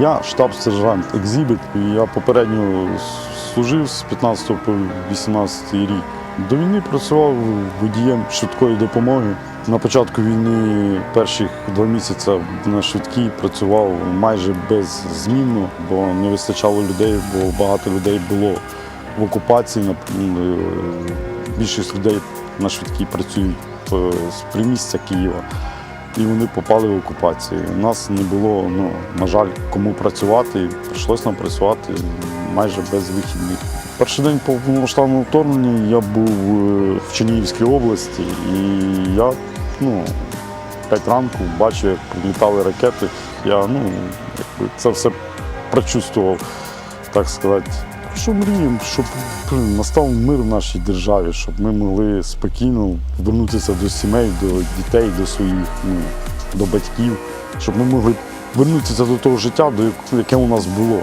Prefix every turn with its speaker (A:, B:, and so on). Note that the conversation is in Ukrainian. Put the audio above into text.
A: Я штаб-сержант Екзібіт, я попередньо служив з 15 по 18 рік. До війни працював водієм швидкої допомоги. На початку війни перших два місяці на швидкій працював майже беззмінно, бо не вистачало людей, бо багато людей було в окупації. Е, Більшість людей на швидкій працюють е, з примістя Києва і вони попали в окупацію. У нас не було, ну, на жаль, кому працювати, прийшлося нам працювати майже без вихідних. Перший день повномасштабного вторгнення я був е, в Чернігівській області, і я ну, 5 ранку бачив, як прилітали ракети. Я ну, це все прочувствував, так сказати. Що мріємо, щоб настав мир в нашій державі, щоб ми могли спокійно вернутися до сімей, до дітей, до своїх, ну, до батьків, щоб ми могли вернутися до того життя, до яке у нас було.